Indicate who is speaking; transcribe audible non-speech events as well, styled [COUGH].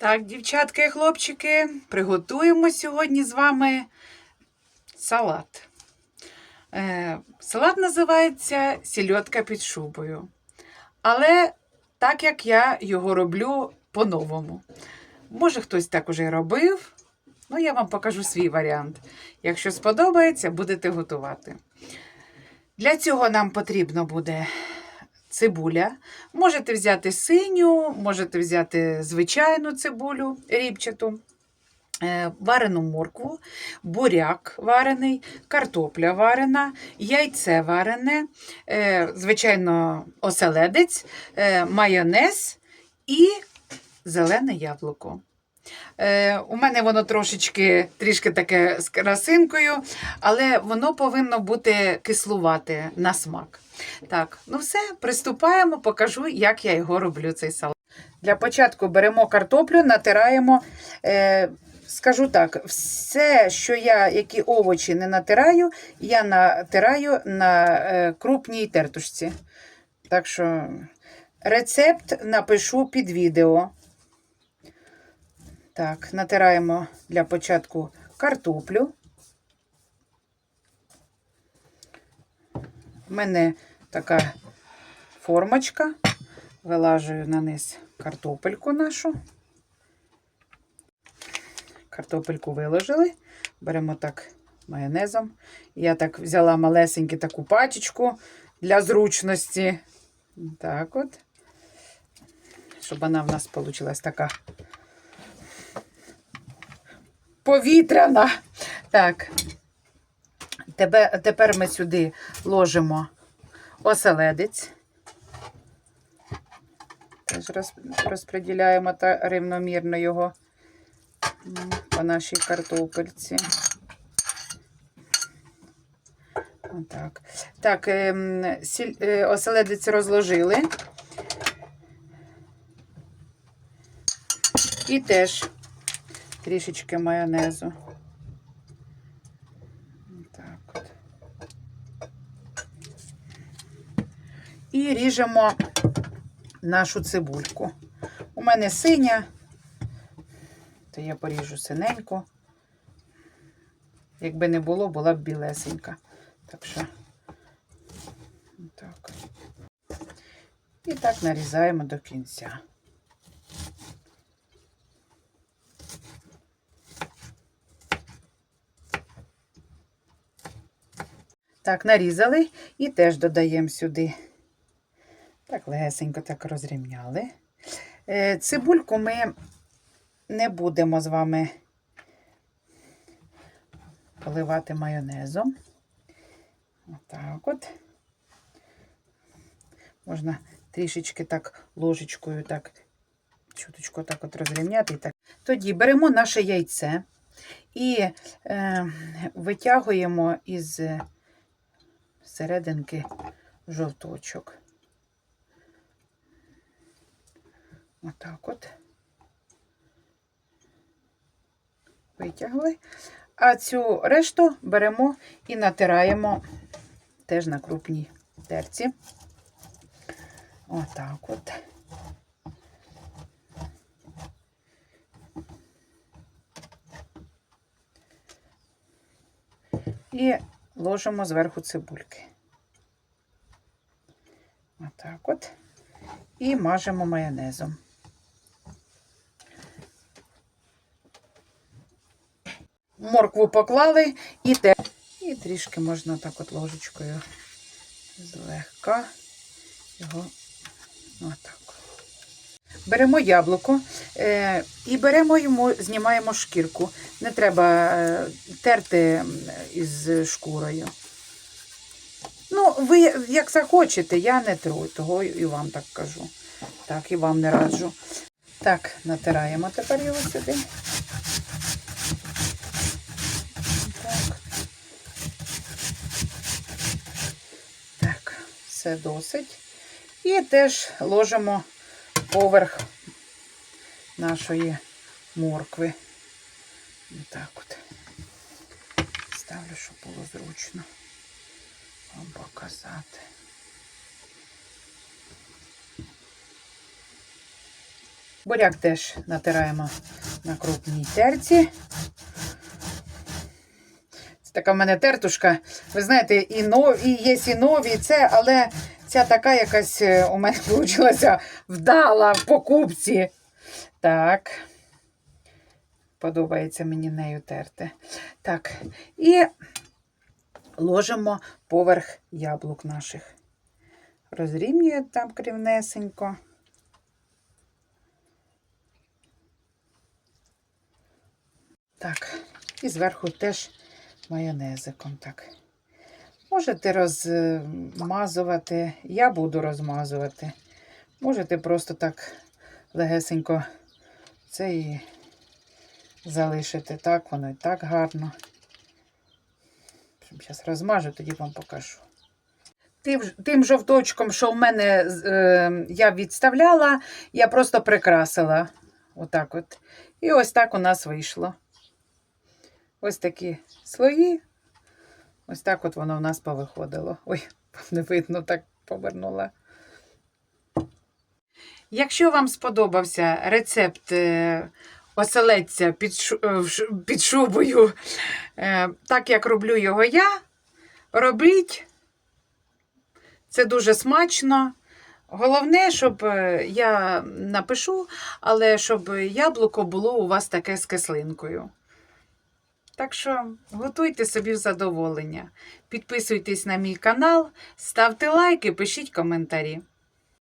Speaker 1: Так, дівчатки і хлопчики, приготуємо сьогодні з вами салат. Е, салат називається сільотка під шубою. Але так як я його роблю по-новому. Може, хтось так уже робив, ну я вам покажу свій варіант. Якщо сподобається, будете готувати. Для цього нам потрібно буде цибуля. Можете взяти синю, можете взяти звичайну цибулю рібчату, е, варену моркву, буряк варений, картопля варена, яйце варене, е, звичайно, оселедець, е, майонез і зелене яблуко. Е, у мене воно трошечки трішки таке з красинкою, але воно повинно бути кислувати на смак. Так, ну все, приступаємо, покажу, як я його роблю, цей салат. Для початку беремо картоплю, натираємо. Е, скажу так, все, що я, які овочі не натираю, я натираю на е, крупній тертушці. Так що рецепт напишу під відео. Так, натираємо для початку картоплю. У мене така формочка. Вилажую на низ картопельку нашу. Картопельку виложили. Беремо так майонезом. Я так взяла малесеньку таку пачечку для зручності. Так от. Щоб вона в нас вийшла така повітряна. Так. Тепер, тепер ми сюди ложимо оселедець. Теж роз, розподіляємо та рівномірно його по нашій картопельці. Отак. Так, ем, е, оселедець розложили. І теж трішечки майонезу. Так от. І ріжемо нашу цибульку. У мене синя, то я поріжу синеньку. Якби не було, була б білесенька. Так що, так. І так нарізаємо до кінця. Так, нарізали і теж додаємо сюди. Так, легесенько так розрівняли. Е, Цибульку ми не будемо з вами поливати майонезом. Отак от. Можна трішечки так ложечкою, так, чуточку так от розрівняти. Так. Тоді беремо наше яйце і е, витягуємо із серединки жовточок. Отак от. Витягли. А цю решту беремо і натираємо теж на крупній терці. Отак от. І ложимо зверху цибульки. Отак от. І мажемо майонезом. Моркву поклали і те. І трішки можна так от ложечкою злегка його отак. Беремо яблуко е, і беремо йому, знімаємо шкірку. Не треба е, терти із шкурою. Ну, ви як захочете, я не тру, того і вам так кажу. Так, і вам не раджу. Так, натираємо тепер його сюди. Так. Так, все досить. І теж ложимо поверх нашої моркви. Так от. Ставлю, щоб було зручно вам показати. Буряк теж натираємо на крупній терці. Це така в мене тертушка. Ви знаєте, і нові, і є і нові, і це, але ця така якась е, у мене [LAUGHS] вийшла вдала в покупці. Так. Подобається мені нею терти. Так, і ложимо поверх яблук наших. Розрівнюю там крівнесенько. Так, і зверху теж майонезиком. Так. Можете розмазувати, я буду розмазувати. Можете просто так легесенько це і залишити. Так, воно і так гарно. Зараз розмажу, тоді вам покажу. Тим, тим жовточком, що в мене е, я відставляла, я просто прикрасила. Отак от. І ось так у нас вийшло. Ось такі слої. Ось так от воно у нас повиходило. Ой, не видно, так повернула. Якщо вам сподобався рецепт е, оселедця під, е, в шубою, е, так як роблю його я, робіть. Це дуже смачно. Головне, щоб я напишу, але щоб яблуко було у вас таке з кислинкою. Так що готуйте собі задоволення. Підписуйтесь на мій канал, ставте лайки, пишіть коментарі.